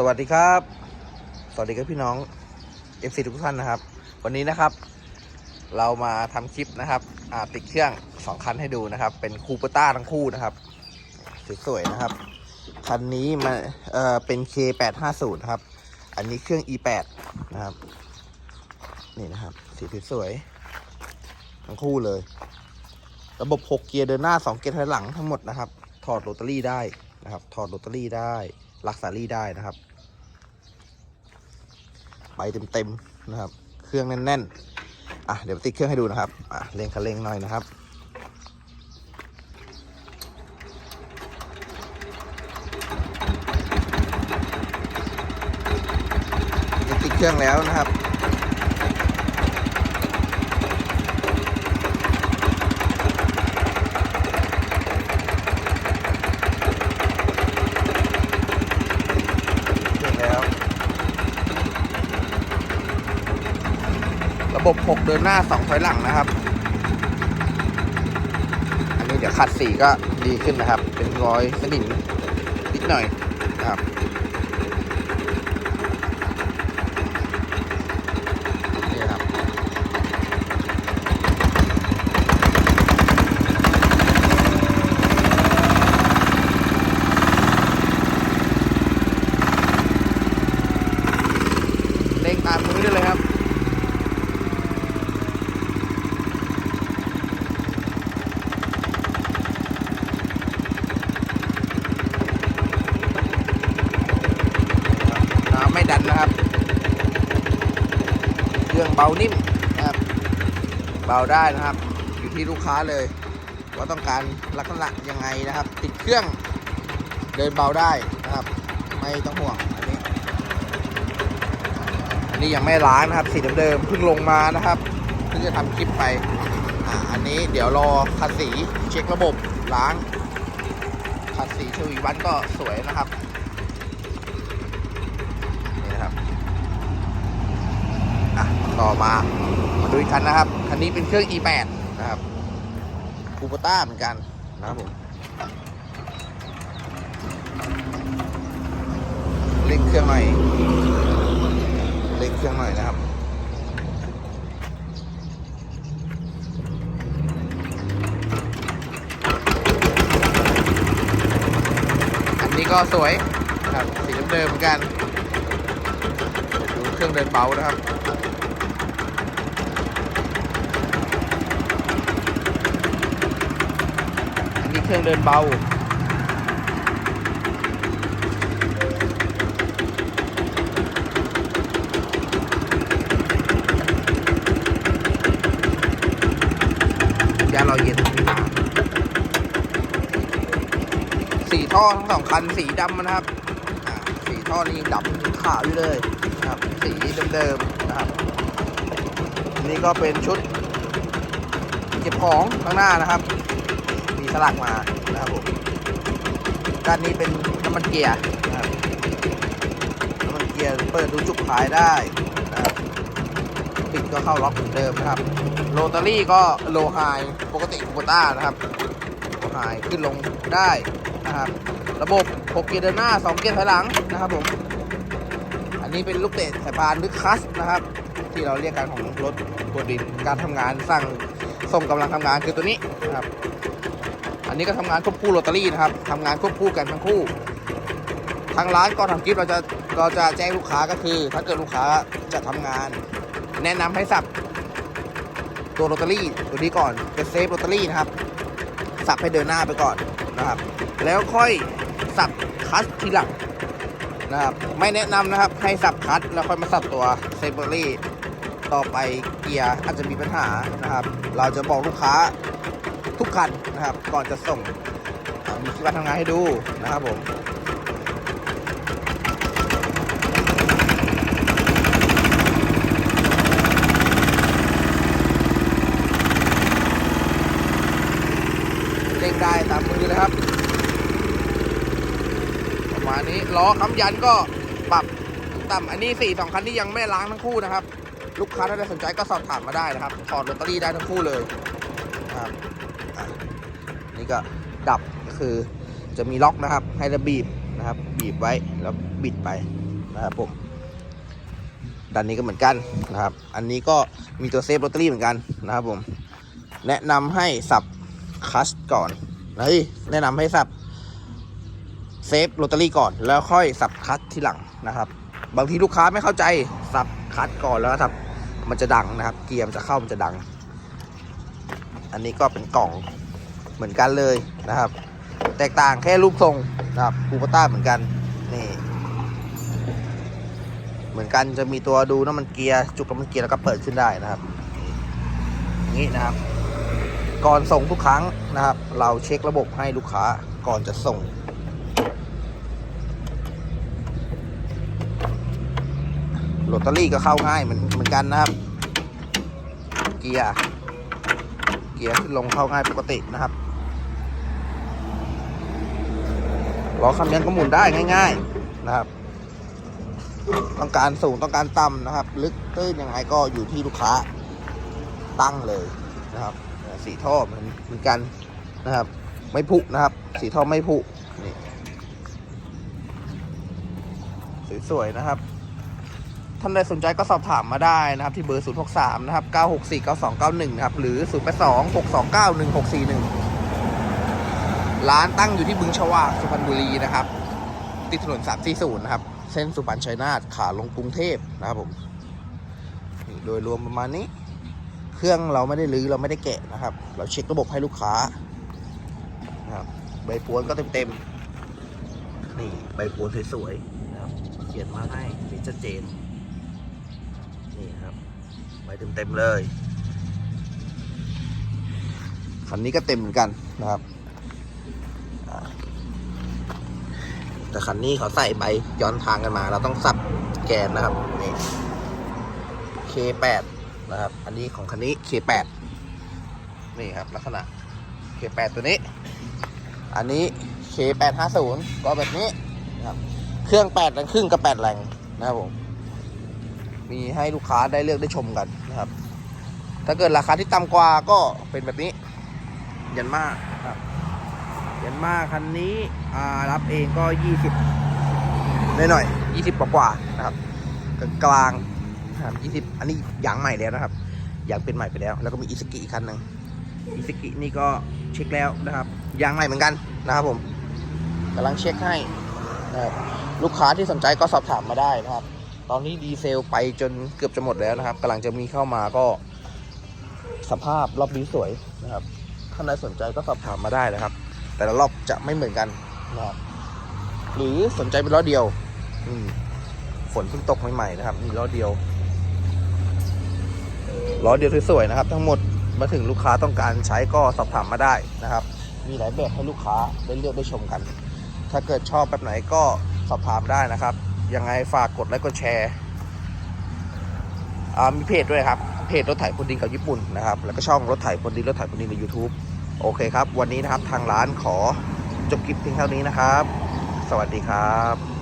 สวัสดีครับ สวัสดีครับพี่น้อง FC ทุกท่านนะครับ วันนี้นะครับ เรามาทำคลิปนะครับอาติดเครื่องสองคันให้ดูนะครับ เป็นคูเปอร์ต้าทั้งคู่นะครับสวยๆนะครับ คันนี้มาเอ่อเป็น K850 นครับ อันนี้เครื่อง E8 นะครับ นี่นะครับ สีสวยๆทั้งคู่เลย ระบบ 6 เกียร์เดินหน้า 2 เกียร์ถอยหลังทั้งหมดนะครับ ถอดโรตารี่ได้นะครับ ถอดโรตารี่ได้ลักซารี่ได้นะครับ ไปเต็มๆนะครับ เครื่องแน่นๆอะเดี๋ยวติดเครื่องให้ดูนะครับอะเร่งคันเร่งหน่อยนะครับติดเครื่องแล้วนะครับ เครื่องแล้ว ระ บบ 6 เดินหน้า 2 ถอยหลังนะครับ อันนี้เดี๋ยวขัดสีก็ดีขึ้นนะครับ เป็นรอยสนิมนิดหน่อยนะครับ นี่ครับ เร่งตามมือได้เลยครับ น้ำไม่ดันนะครับ เบานิ่มนะครับเบาได้นะครับ อยู่ที่ลูกค้าเลย ว่าต้องการลักษณะยังไงนะครับ ติดเครื่องเดินเบาได้นะครับ ไม่ต้องห่วงอันนี้อันนี้ยังไม่ล้างนะครับ สีเดิมๆเพิ่งลงมานะครับเพิ่งจะทำคลิปไปอ่าอันนี้เดี๋ยวรอขัดสีเช็คระบบล้างขัดสีชวีวันก็สวยนะครับ นี่นะครับ อะต่อมามาดูอีกคันนะครับ คันนี้เป็นเครื่อง E8 นะครับคูปต้าเหมือนกันนะครับผมเร่งเครื่องหน่อยเร่งเครื่องหน่อยนะครับอันนี้ก็สวยนะครับสีเดิมๆเหมือนกัน ดูเครื่องเดินเบานะครับ อันนี้ เครื่องเดินเบา ยาลอยเย็นสีท่อทั้งสองคันสีดำนะครับ สีท่อนี่ดำขาวอยู่เลยนะครับ สีเดิมๆนะครับ นี่ก็เป็นชุดเก็บของข้างหน้านะครับ สลักมานะครับผมด้านนี้เป็นน้ำมันเกียร์นะครับน้ำมันเกียร์เปิดดูจุกขายได้นะครับปิดก็เข้าล็อกเหมือนเดิมนะครับโรตารี่ก็โลไฮปกติคูโบต้านะครับโลไฮขึ้นลงได้นะครับ ระบบ6เกียร์เดินหน้า 2 เกียร์ถอยหลังนะครับผมอันนี้เป็นลูกเตะสายพานหรือคัสนะครับ ที่เราเรียกกันของรถบนดินการทำงานสั่งส่งกำลังทำงานคือตัวนี้นะครับ นนี้ก็ทำงานควบคู่โรตารี่นะครับทำงานควบคู่กันทั้งคู่ ทางร้านก่อนทำคลิปเราจะเราจะแจ้งลูกค้าก็คือ ถ้าเกิดลูกค้าจะทำงาน แนะนำให้สับตัวโรตารี่ตัวนี้ก่อนเป็นเซฟโรตารี่นะครับ สับให้เดินหน้าไปก่อนนะครับ แล้วค่อยสับคลัตช์ทีหลังนะครับ ไม่แนะนำนะครับให้สับคลัตช์แล้วค่อยมาสับตัวเซฟโรตารี่ต่อไปเกียร์อาจจะมีปัญหานะครับ เราจะบอกลูกค้า ทุกคันนะครับ ก่อนจะส่งมีการทำงานให้ดูนะครับผมเร่งได้ตามมือเลยครับ ประมาณนี้ล้อค้ำยันก็ปรับต่ำอันนี้สี่สองคันที่ยังไม่ล้างทั้งคู่นะครับ ลูกค้าถ้าได้สนใจก็สอบถามมาได้นะครับถอดลอตเตอรี่ได้ทั้งคู่เลยครับ นี่ก็ดับก็คือจะมีล็อกนะครับ ให้เราบีบนะครับ บีบไว้แล้วบิดไปนะครับผมด้านนี้ก็เหมือนกันนะครับ อันนี้ก็มีตัวเซฟลอตเตอรี่เหมือนกันนะครับผม แนะนำให้สับคัชก่อนเฮ้ยแนะนำให้สับเซฟลอตเตอรี่ก่อน แล้วค่อยสับคัชทีหลังนะครับ บางทีลูกค้าไม่เข้าใจสับคัชก่อนแล้วสับ มันจะดังนะครับ เกียร์มันจะเข้ามันจะดัง อันนี้ก็เป็นกล่อง เหมือนกันเลยนะครับ แตกต่างแค่รูปทรงนะครับคูปต้าเหมือนกันนี่เหมือนกันจะมีตัวดูน้ำมันเกียร์จุกน้ำมันเกียร์แล้วก็เปิดขึ้นได้นะครับนี้นะครับ ก่อนส่งทุกครั้งนะครับ เราเช็คระบบให้ลูกค้าก่อนจะส่งโรตารี่ก็เข้าง่ายเหมือนเหมือนกันนะครับ เกียร์เกียร์ขึ้นลงเข้าง่ายปกตินะครับ ล้อคำยันก็หมุนได้ง่าย ๆนะครับ ต้องการสูงต้องการต่ำนะครับ ลึกตื้นยังไงก็อยู่ที่ลูกค้าตั้งเลยนะครับ สีท่อเหมือนเหมือนกันนะครับ ไม่ผุนะครับ สีท่อไม่ผุนี่สวยๆนะครับท่านใดสนใจก็สอบถามมาได้นะครับ ที่เบอร์ 0 6 3 นะครับ 964 9291 นะครับ หรือ 0 8 2 6 2 9 1 6 4 1 ร้านตั้งอยู่ที่บึงฉวากสุพรรณบุรีนะครับ ติดถนน340นะครับ เส้นสุพรรณชัยนาทขาลงกรุงเทพนะครับผมโดยรวมประมาณนี้ เครื่องเราไม่ได้รื้อเราไม่ได้แกะนะครับ เราเช็คระบบให้ลูกค้านะครับใบปวนก็เต็มๆนี่ใบปวนสวยๆนะครับเขียนมาให้เห็นชัดเจนนี่ครับใบเต็มๆเลยคันนี้ก็เต็มเหมือนกันนะครับอ่า แต่คันนี้เขาใส่ใบย้อนทางกันมา เราต้องสับแกนนะครับนี่ K8 นะครับ อันนี้ของคันนี้ K8 นี่ครับลักษณะ K8 ตัวนี้ อันนี้ K850 ก็แบบนี้นะครับเครื่อง8แรงครึ่งกับ8แรงนะครับผมมีให้ลูกค้าได้เลือกได้ชมกันนะครับ ถ้าเกิดราคาที่ต่ำกว่าก็เป็นแบบนี้ ยันมากครับ ยันมาคันนี้รับเองก็ 20หน่อยหน่อยๆ20 กว่ากว่านะครับกลางนะครับ20 อันนี้ยางใหม่แล้วนะครับยางเป็นใหม่ไปแล้ว แล้วก็มีอิสกิอีกคันหนึ่งอิสกินี่ก็เช็คแล้วนะครับยางใหม่เหมือนกันนะครับผมกำลังเช็คให้นะครับลูกค้าที่สนใจก็สอบถามมาได้นะครับ ตอนนี้ดีเซลไปจนเกือบจะหมดแล้วนะครับกำลังจะมีเข้ามาก็สภาพรอบนี้สวยนะครับท่านใดสนใจก็สอบถามมาได้นะครับ แต่ละรอบจะไม่เหมือนกันนะครับหรือสนใจเป็นล้อเดียวอืฝนเพิ่งตกใหม่ๆนะครับมีล้อเดียวล้อเดียวสวยๆนะครับ ทั้งหมดมาถึงลูกค้าต้องการใช้ก็สอบถามมาได้นะครับ มีหลายแบบให้ลูกค้าได้เลือกได้ชมกัน ถ้าเกิดชอบแบบไหนก็สอบถามได้นะครับ ยังไงฝากกดไลค์กดแชร์มีเพจด้วยครับ เพจรถไถพลดินกับญี่ปุ่นนะครับ แล้วก็ช่องรถไถพลดินรถไถพลดินใน YouTube โอเคครับ วันนี้นะครับทางร้านขอจบคลิปเพียงเท่านี้นะครับ สวัสดีครับ